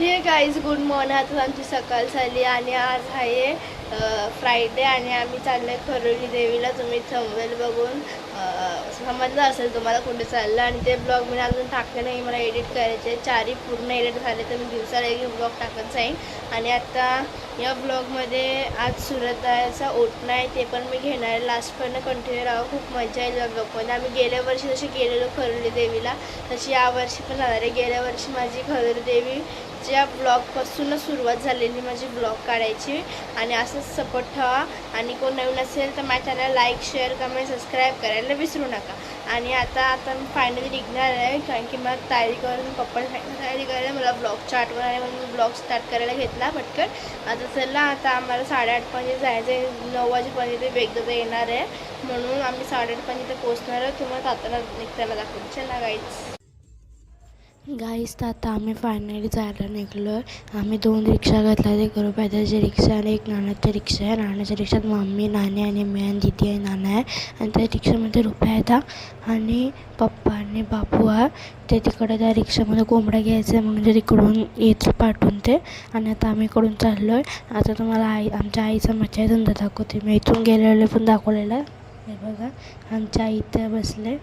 हे guys good morning आता आमची सकाळ झाली आणि आज आहे फ्रायडे आणि आम्ही चाललोय खरोली देवीला. तुम्ही थंबेल बघून समजलं असेल तुम्हाला कुठे चाललं आणि ते ब्लॉग मी अजून टाकले नाही मला एडिट करायचे चारही पूर्ण एडिट झाले तर मी दिवसाला एक ब्लॉग टाकत जाईन. आणि आता या ब्लॉगमध्ये आज सुरताचा ओटणं आहे ते पण मी घेणार आहे. लास्टपर्यंत कंटिन्यू राहावं. खूप मजा येईल या ब्लॉगमध्ये आम्ही गेल्या वर्षी जशी गेलेलो खरुली देवीला तशी यावर्षी पण जाणार आहे. गेल्या वर्षी माझी खरुली देवी ज्या ब्लॉगपासूनच सुरुवात झालेली माझी ब्लॉग काढायची. आणि असंच सपोर्ट ठेवा. आणि कोण नवीन असेल तर माझ्या channel like share comment subscribe करायला विसरू नका. आणि आता आता मी फायनली निघणार आहे कारण की मला तयारी करून पप्पाने तयारी करायला. मला ब्लॉगच्या आठवण आहे म्हणून मी ब्लॉग स्टार्ट करायला घेतला पटकन. आता चला आता आम्हाला साडेआठपर्यंत जायचं आहे नऊ वाजेपर्यंत ते वेगवेगळं येणार आहे. म्हणून आम्ही साडेआठपर्यंत पोहोचणार आहे तुम्हाला ताताना निघताना दाखवू चला गाईच गाईस तर आता आम्ही फायनली जायला निघलो आहे आम्ही दोन रिक्षा घेतल्या ते गुरु पैदलची रिक्षा आणि एक नानाची रिक्षा आहे. नानाच्या रिक्षात मम्मी नानी आणि मी आणि दिदी आहे नाना आहे. आणि त्या रिक्षामध्ये रुपया येतात आणि पप्पा आणि बापू आहे. ते तिकडे त्या रिक्षामध्ये कोंबड्या घ्यायचं आहे म्हणून ते तिकडून येत पाठवून ते. आणि आता आम्ही इकडून चाललो आहे आता तुम्हाला आई आमच्या आईचा मच्छा धंदा दाखवते. मी इथून गेलेले पण दाखवलेला आहे. हे बघा. आमच्या आई इथं बसले.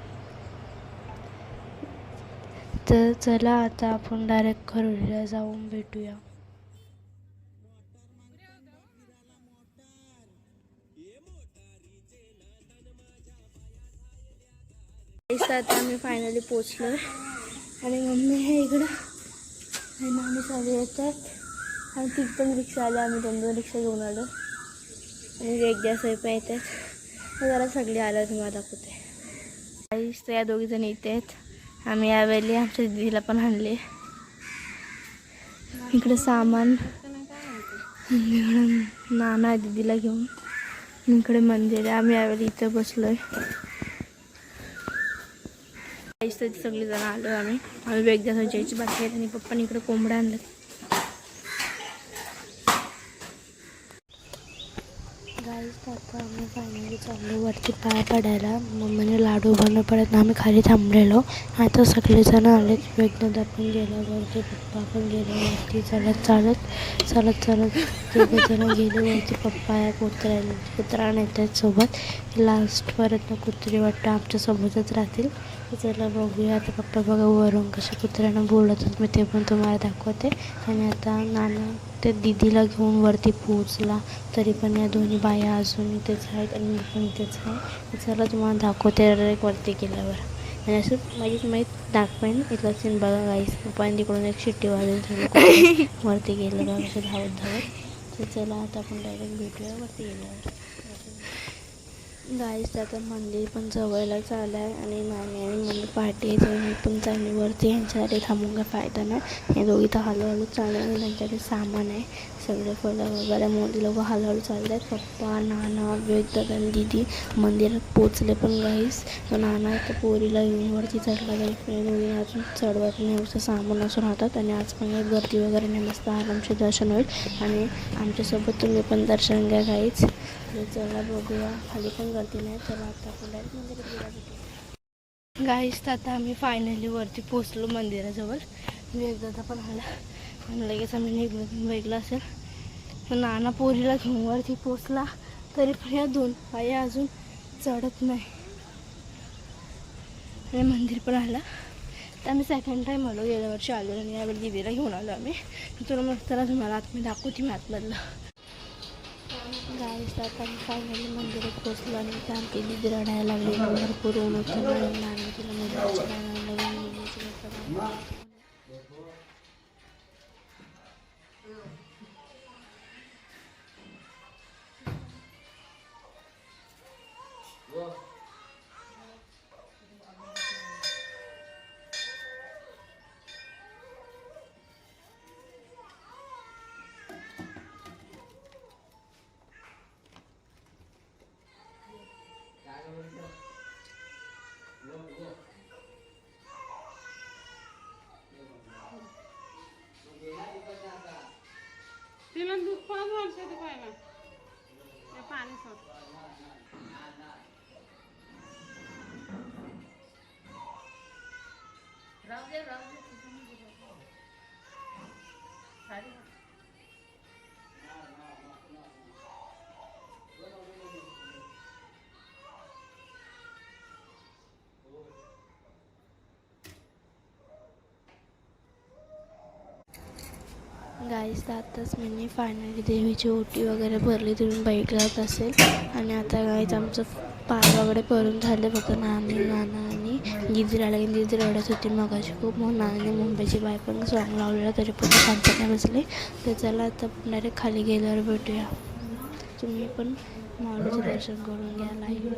तर चला आता आपण डायरेक्ट खरोडीला जाऊन भेटूया. तर आता आम्ही फायनली पोचलो आणि मम्मी हे इकडं. आणि मामी चालू येतात. आणि तिथं पण रिक्षा आल्या आम्ही दोन दोन रिक्षा घेऊन आलो. आणि वेगळ्या स्वयंपा येतात. जरा सगळे आलं तुम्हाला दाखवते. आईस तर या दोघी जण इथे आहेत. आम्ही यावेळी आमच्या दिदीला पण आणले. इकडे सामान. इकडं नाना आहे दिदीला घेऊन. इकडे मंदिर आहे. आम्ही यावेळी इथं बसलोय. आईस सगळी जण आलो आम्ही. आम्ही वेगळ्या जायची बाकी आहेत आणि पप्पाने इकडे कोंबड्या आणलं गाईस तर आता आम्ही फायनली चाललो. वरती पाय पडायला. मम्मीने लाडू बनव पडत आम्ही खाली थांबलेलो. आता सगळेजण आले. वेगनदा पण गेलं. वरती पप्पा पण गेले. वरती चालत चालत चालत चालत जण गेले. वरती पप्पा या कुत्र्या कुत्रा नेतात सोबत. लास्टपर्यंत कुत्री वाटतं आमच्यासोबतच राहतील. चला बघूया. आता पप्पा बघा वरून कशा कुत्र्यानं बोलतात मी ते पण तुम्हाला दाखवते. आणि आता नाना ते दिदीला घेऊन वरती पोचला तरी पण या दोन्ही बाया अजून इथेच आहेत आणि मी पण इथेच आहे. चला तुम्हाला दाखवते डायरेक्ट वरती गेल्यावर. आणि असं माझी माहीत दाखवेन. इथला सीन बघा गाईस पप्पाने तिकडून एक शिट्टी वाजून वरती गेलं बघा. असं धावत धावत. तर चला आता आपण डायरेक्ट भेटूया. वरती गेल्यावर. गाईस आता मंदिर पण जवळलाच आलं आहे आणि मामी आणि मम्मी पार्टी आहे पण चालली वरती. यांच्यासाठी थांबून काय फायदा नाही. हे दोघी तर हळूहळू चालू आहे त्यांच्याकडे सामान आहे. सगळे फळं वगैरे मोदी लोक हळूहळू चालले आहेत पप्पा नाना वेगदादा आणि दिदी मंदिरात पोचले पण गाईस नाना तर पोरीला येऊन वरती चढला जाईल अजून चढवत नाही असं सामान असून राहतात. आणि आज पण काही गर्दी वगैरे नाही मस्त आरामचे दर्शन होईल. आणि आमच्यासोबत तुम्ही पण दर्शन घ्या गाईच चला बघूया. खाली पण गर्दी नाही चला आता पुढे मंदिरात गेला गाईस तर आता आम्ही फायनली वरती पोचलो मंदिराजवळ. वेगदादा पण आला. आणि लगेच आम्ही निघलो वेगळं असेल. नाना पोरीला घेऊन वरती पोचला तरी पण या दोन पाय अजून चढत नाही. आणि मंदिर पण आला. तर आम्ही सेकंड टाईम आलो. गेल्या वर्षी आलो आणि यावेळी दिदीला घेऊन आलो आम्ही. तुला मस्त चला तुम्हाला आतमध्ये दाखवते मी आतमधलं. गाईस आता आम्ही फायनली मंदिरात पोचलो आणि त्या आमची दिदी रडायला लागली. भरपूर ऊन होतं. आणि तिला मंदिराच्या খেতে পায় না পানি সব রাখবে রাখবে गाईस तर आत्ताच मी फायनली देवीची ओटी वगैरे भरली तुम्ही बघितलाच असेल. आणि आता गाईच आमचं पाय वगैरे भरून झाले फक्त नानी नाना आणि गिजर आला की गिजर रडत होती मगाशी खूप. मग नानाने मुंबईची बाय पण सॉंग लावलेला तरी पण ते शांत नाही बसले. तर चला आता डायरेक्ट खाली गेल्यावर भेटूया. तुम्ही पण माऊलीचं दर्शन करून घ्या लाईव्ह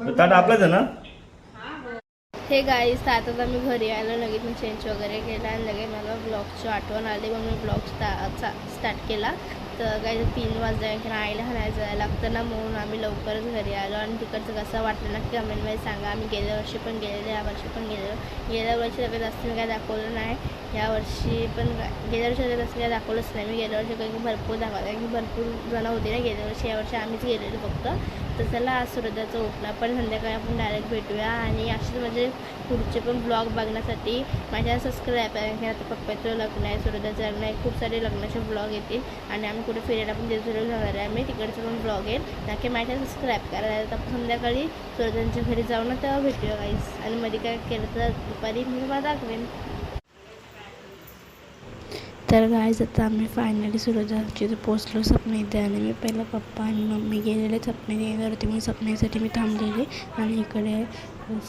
ताट आपलाच आहे ना? हे गाईस तर आता तर मी घरी आलो लगेच मी चेंज वगैरे केला आणि लगेच मला ब्लॉगची आठवण आली. मग मी ब्लॉग स्टा स्टार्ट केला. तर काही तीन वाजता की आईला हाणायला जायला लागतं ना म्हणून आम्ही लवकरच घरी आलो. आणि तिकडचं कसं वाटलं ना की कमेंटमध्ये सांगा. आम्ही गेल्या वर्षी पण गेलेलो या वर्षी पण गेलेलो. गेल्या वर्षी तर असं जास्त मी काय दाखवलं नाही. या वर्षी पण गेल्या वर्षी तर तसं काय दाखवलंच नाही मी. गेल्या वर्षी काही भरपूर दाखवलं. कारण की भरपूर जणं होती ना गेल्या वर्षी. या वर्षी आम्हीच गेलेलो फक्त. तर चला आज सूर्याचा उठला पण संध्याकाळी आपण डायरेक्ट भेटूया. आणि असेच म्हणजे पुढचे पण ब्लॉग बघण्यासाठी माझ्या सबस्क्राईब आहे. आता पप्पाचं लग्न आहे. सूर्योदयाचं लग्न आहे. खूप सारे लग्नाचे ब्लॉग येतील. आणि आम्ही कुठे फिरायला पण जेजुरी जाणार आहे. आम्ही तिकडचं पण ब्लॉग येईल. नक्की माझ्या सबस्क्राईब करा. तर आपण संध्याकाळी सूर्योदयांच्या घरी जाऊ ना तेव्हा भेटूया गाईस आणि मध्ये काय केलं तर दुपारी मी मला दाखवेन. तर गायज आता आम्ही फायनली सूर्योदयाची पोचलो सपना इथे आणि मी पहिला पप्पा आणि मम्मी गेलेले सपने येणार होते म्हणून सपनेसाठी मी थांबलेले आणि इकडे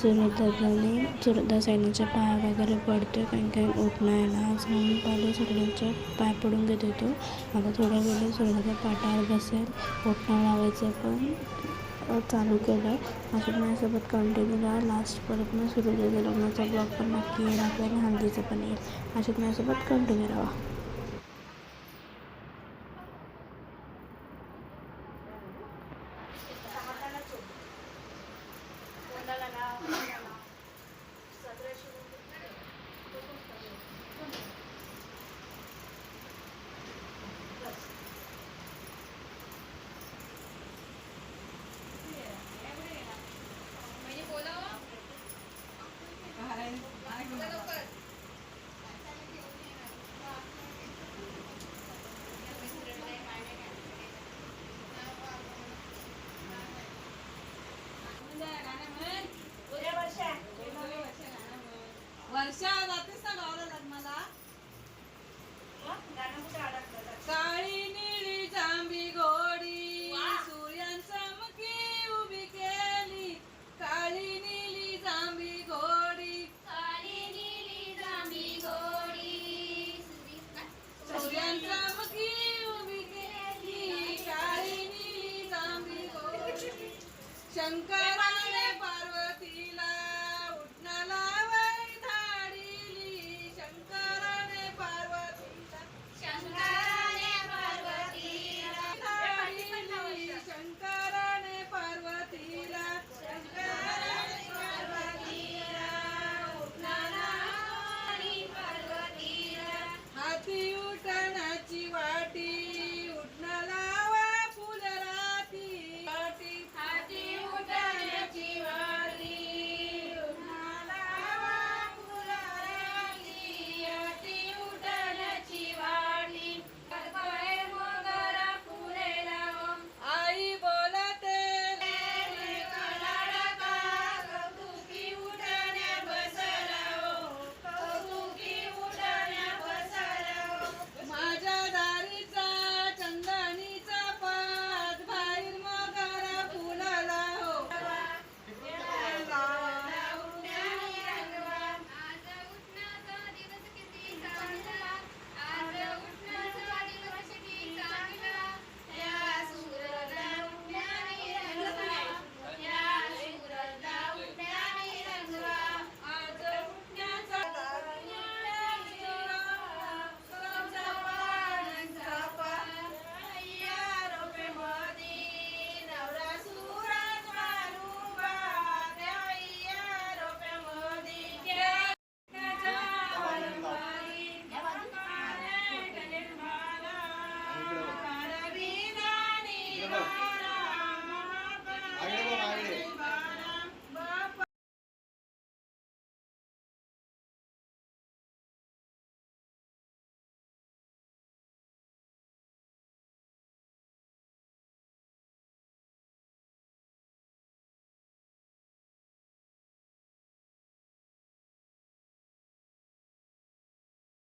सूर्योदयाने सूर्योदय सैन्याच्या पाया वगैरे पडतो कारण काही उठणायला असं म्हणून पहिले सगळ्यांचे पाय पडून घेत होतो आता थोड्या वेळ सूर्योदय पाटावर बसेल उठणं लावायचं पण चालू केलं आहे असं माझ्यासोबत कंटिन्यू राहा. लास्ट परत मग केलं लग्नाचा ब्लॉग पण नक्की येईल. आपल्या आणि हल्दीचं पण येईल. अजून माझ्यासोबत कंटिन्यू राहा. mostrar